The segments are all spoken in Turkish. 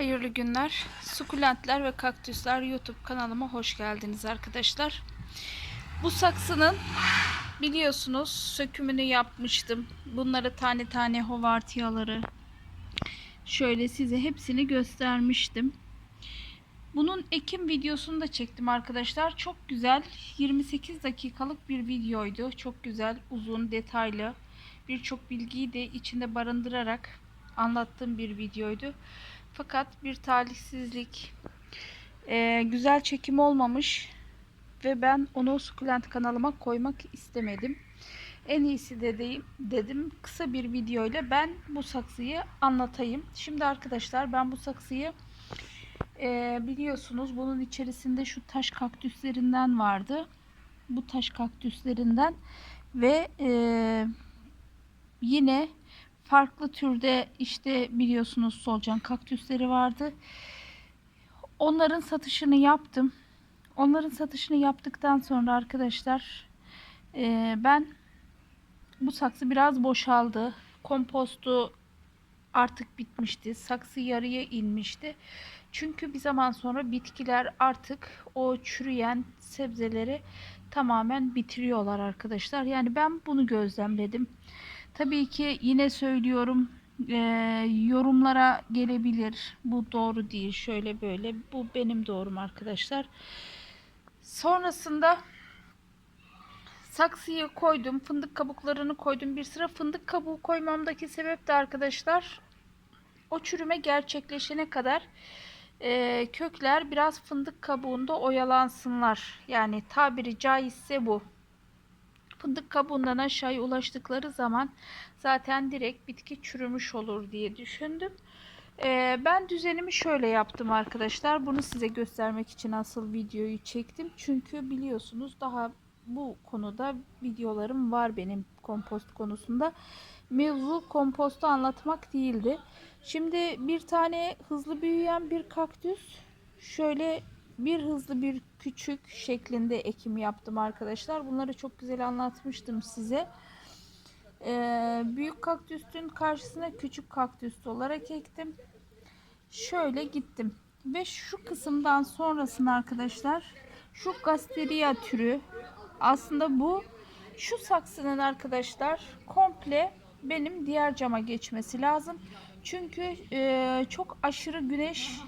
Hayırlı günler. Sukulentler ve kaktüsler YouTube kanalıma hoş geldiniz arkadaşlar. Bu saksının biliyorsunuz sökümünü yapmıştım. Bunları tane tane hovartiyaları şöyle size hepsini göstermiştim. Bunun ekim videosunu da çektim arkadaşlar. Çok güzel 28 dakikalık bir videoydu. Çok güzel, uzun, detaylı birçok bilgiyi de içinde barındırarak anlattığım bir videoydu. Fakat bir talihsizlik e, güzel çekim olmamış ve ben onu sukulent kanalıma koymak istemedim. En iyisi dediğim, dedim kısa bir video ile ben bu saksıyı anlatayım. Şimdi arkadaşlar ben bu saksıyı e, biliyorsunuz bunun içerisinde şu taş kaktüslerinden vardı. Bu taş kaktüslerinden ve e, yine farklı türde işte biliyorsunuz solucan kaktüsleri vardı. Onların satışını yaptım. Onların satışını yaptıktan sonra arkadaşlar e, ben bu saksı biraz boşaldı. Kompostu artık bitmişti. Saksı yarıya inmişti. Çünkü bir zaman sonra bitkiler artık o çürüyen sebzeleri tamamen bitiriyorlar arkadaşlar. Yani ben bunu gözlemledim. Tabii ki yine söylüyorum e, yorumlara gelebilir. Bu doğru değil. Şöyle böyle. Bu benim doğrum arkadaşlar. Sonrasında saksıyı koydum. Fındık kabuklarını koydum. Bir sıra fındık kabuğu koymamdaki sebep de arkadaşlar o çürüme gerçekleşene kadar e, kökler biraz fındık kabuğunda oyalansınlar. Yani tabiri caizse bu. Fındık kabuğundan aşağıya ulaştıkları zaman zaten direkt bitki çürümüş olur diye düşündüm. Ee, ben düzenimi şöyle yaptım arkadaşlar. Bunu size göstermek için asıl videoyu çektim. Çünkü biliyorsunuz daha bu konuda videolarım var benim kompost konusunda. Mevzu kompostu anlatmak değildi. Şimdi bir tane hızlı büyüyen bir kaktüs şöyle bir hızlı bir küçük şeklinde ekim yaptım arkadaşlar. Bunları çok güzel anlatmıştım size. Ee, büyük kaktüsün karşısına küçük kaktüs olarak ektim. Şöyle gittim. Ve şu kısımdan sonrasını arkadaşlar şu gasteria türü aslında bu şu saksının arkadaşlar komple benim diğer cama geçmesi lazım. Çünkü e, çok aşırı güneş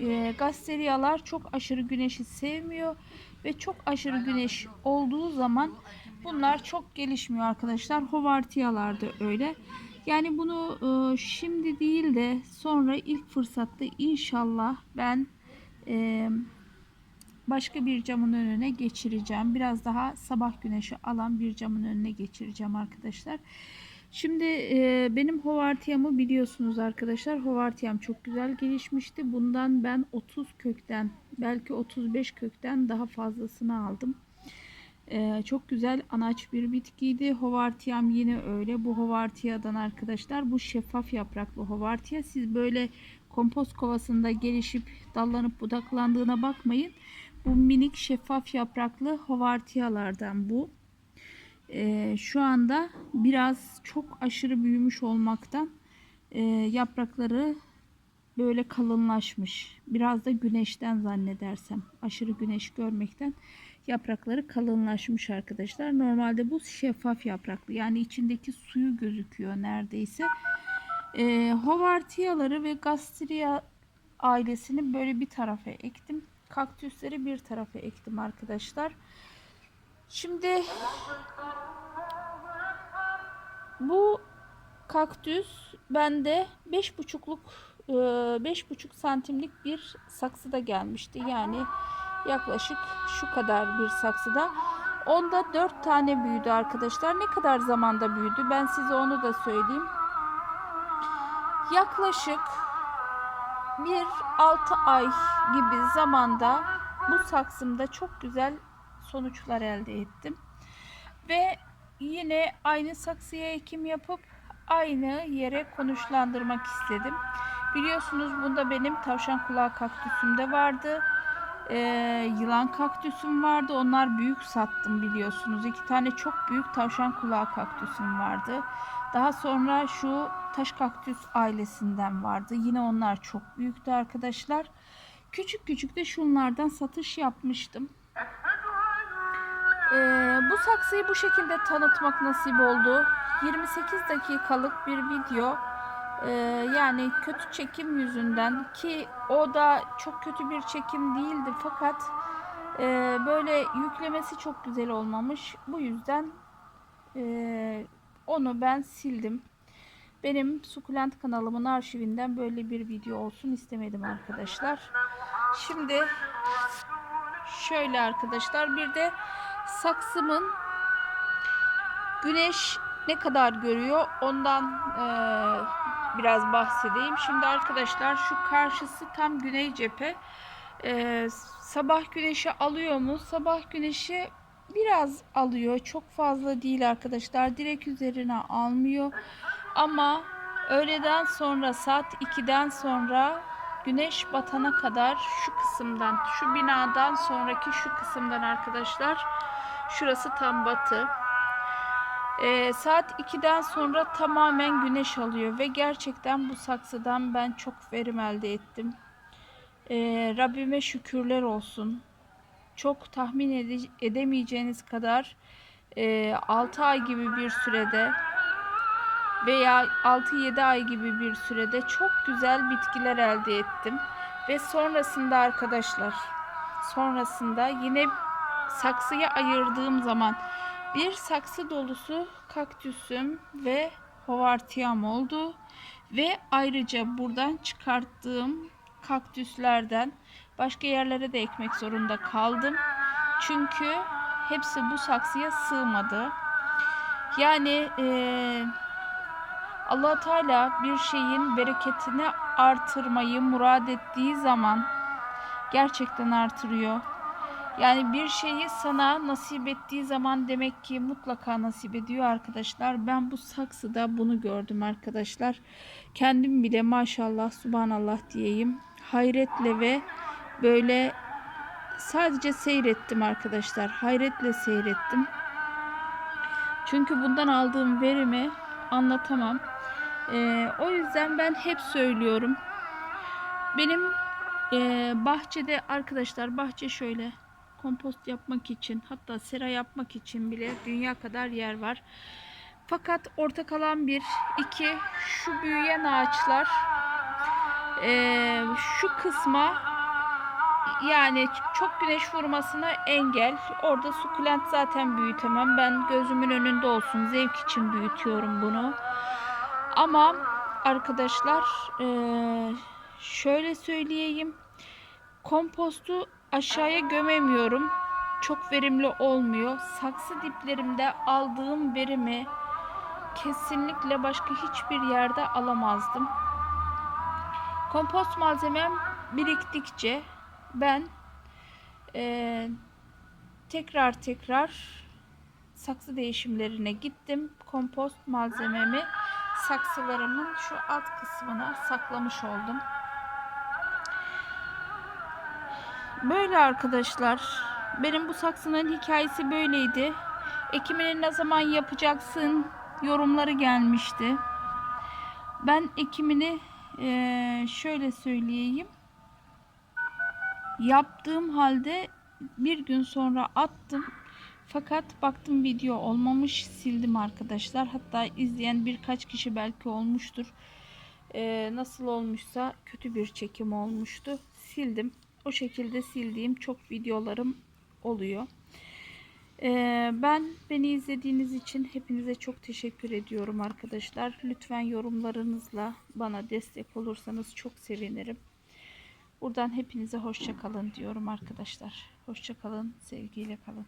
e, gasteriyalar çok aşırı güneşi sevmiyor ve çok aşırı güneş olduğu zaman bunlar çok gelişmiyor arkadaşlar. Hovartiyalar da öyle. Yani bunu e, şimdi değil de sonra ilk fırsatta inşallah ben e, başka bir camın önüne geçireceğim. Biraz daha sabah güneşi alan bir camın önüne geçireceğim arkadaşlar. Şimdi e, benim hovartiyamı biliyorsunuz arkadaşlar. Hovartiyam çok güzel gelişmişti. Bundan ben 30 kökten belki 35 kökten daha fazlasını aldım. E, çok güzel anaç bir bitkiydi. Hovartiyam yine öyle. Bu hovartiyadan arkadaşlar bu şeffaf yapraklı hovartiya. Siz böyle kompost kovasında gelişip dallanıp budaklandığına bakmayın. Bu minik şeffaf yapraklı hovartiyalardan bu e, şu anda biraz çok aşırı büyümüş olmaktan e, yaprakları böyle kalınlaşmış. Biraz da güneşten zannedersem aşırı güneş görmekten yaprakları kalınlaşmış arkadaşlar. Normalde bu şeffaf yapraklı yani içindeki suyu gözüküyor neredeyse. E, hovartiyaları ve gastria ailesini böyle bir tarafa ektim. Kaktüsleri bir tarafa ektim arkadaşlar. Şimdi bu kaktüs bende 5,5'luk 5,5 santimlik bir saksıda gelmişti. Yani yaklaşık şu kadar bir saksıda. Onda 4 tane büyüdü arkadaşlar. Ne kadar zamanda büyüdü? Ben size onu da söyleyeyim. Yaklaşık bir 6 ay gibi zamanda bu saksımda çok güzel sonuçlar elde ettim. Ve yine aynı saksıya ekim yapıp aynı yere konuşlandırmak istedim. Biliyorsunuz bunda benim tavşan kulağı kaktüsüm de vardı. Ee, yılan kaktüsüm vardı. Onlar büyük sattım biliyorsunuz. İki tane çok büyük tavşan kulağı kaktüsüm vardı. Daha sonra şu taş kaktüs ailesinden vardı. Yine onlar çok büyüktü arkadaşlar. Küçük küçük de şunlardan satış yapmıştım. Ee, bu saksıyı bu şekilde tanıtmak nasip oldu. 28 dakikalık bir video. Ee, yani kötü çekim yüzünden ki o da çok kötü bir çekim değildi fakat e, böyle yüklemesi çok güzel olmamış. Bu yüzden e, onu ben sildim. Benim sukulent kanalımın arşivinden böyle bir video olsun istemedim arkadaşlar. Şimdi şöyle arkadaşlar bir de saksımın güneş ne kadar görüyor ondan eee, biraz bahsedeyim. Şimdi arkadaşlar şu karşısı tam güney cephe. Eee, sabah güneşi alıyor mu? Sabah güneşi biraz alıyor. Çok fazla değil arkadaşlar. Direkt üzerine almıyor. Ama öğleden sonra saat 2'den sonra güneş batana kadar şu kısımdan, şu binadan sonraki şu kısımdan arkadaşlar şurası tam batı. Ee, saat 2'den sonra tamamen güneş alıyor ve gerçekten bu saksıdan ben çok verim elde ettim. Ee, Rabbime şükürler olsun. Çok tahmin ede- edemeyeceğiniz kadar 6 ay gibi bir sürede veya 6-7 ay gibi bir sürede çok güzel bitkiler elde ettim. Ve sonrasında arkadaşlar sonrasında yine saksıya ayırdığım zaman bir saksı dolusu kaktüsüm ve hovartiyam oldu. Ve ayrıca buradan çıkarttığım kaktüslerden başka yerlere de ekmek zorunda kaldım. Çünkü hepsi bu saksıya sığmadı. Yani eee allah Teala bir şeyin bereketini artırmayı murad ettiği zaman gerçekten artırıyor. Yani bir şeyi sana nasip ettiği zaman demek ki mutlaka nasip ediyor arkadaşlar. Ben bu saksıda bunu gördüm arkadaşlar. Kendim bile maşallah subhanallah diyeyim. Hayretle ve böyle sadece seyrettim arkadaşlar. Hayretle seyrettim. Çünkü bundan aldığım verimi anlatamam. Ee, o yüzden ben hep söylüyorum. Benim e, bahçede arkadaşlar bahçe şöyle kompost yapmak için hatta sera yapmak için bile dünya kadar yer var. Fakat orta kalan bir, iki şu büyüyen ağaçlar e, şu kısma yani çok güneş vurmasına engel. Orada sukulent zaten büyütemem. Ben gözümün önünde olsun. Zevk için büyütüyorum bunu. Ama arkadaşlar şöyle söyleyeyim. Kompostu aşağıya gömemiyorum. Çok verimli olmuyor. Saksı diplerimde aldığım verimi kesinlikle başka hiçbir yerde alamazdım. Kompost malzemem biriktikçe ben eee, tekrar tekrar saksı değişimlerine gittim. Kompost malzememi saksılarımın şu alt kısmına saklamış oldum. Böyle arkadaşlar. Benim bu saksının hikayesi böyleydi. Ekimini ne zaman yapacaksın yorumları gelmişti. Ben ekimini eee, şöyle söyleyeyim. Yaptığım halde bir gün sonra attım. Fakat baktım video olmamış sildim arkadaşlar. Hatta izleyen birkaç kişi belki olmuştur. Ee, nasıl olmuşsa kötü bir çekim olmuştu. Sildim. O şekilde sildiğim çok videolarım oluyor. Ee, ben beni izlediğiniz için hepinize çok teşekkür ediyorum arkadaşlar. Lütfen yorumlarınızla bana destek olursanız çok sevinirim. Buradan hepinize hoşça kalın diyorum arkadaşlar. Hoşça kalın, sevgiyle kalın.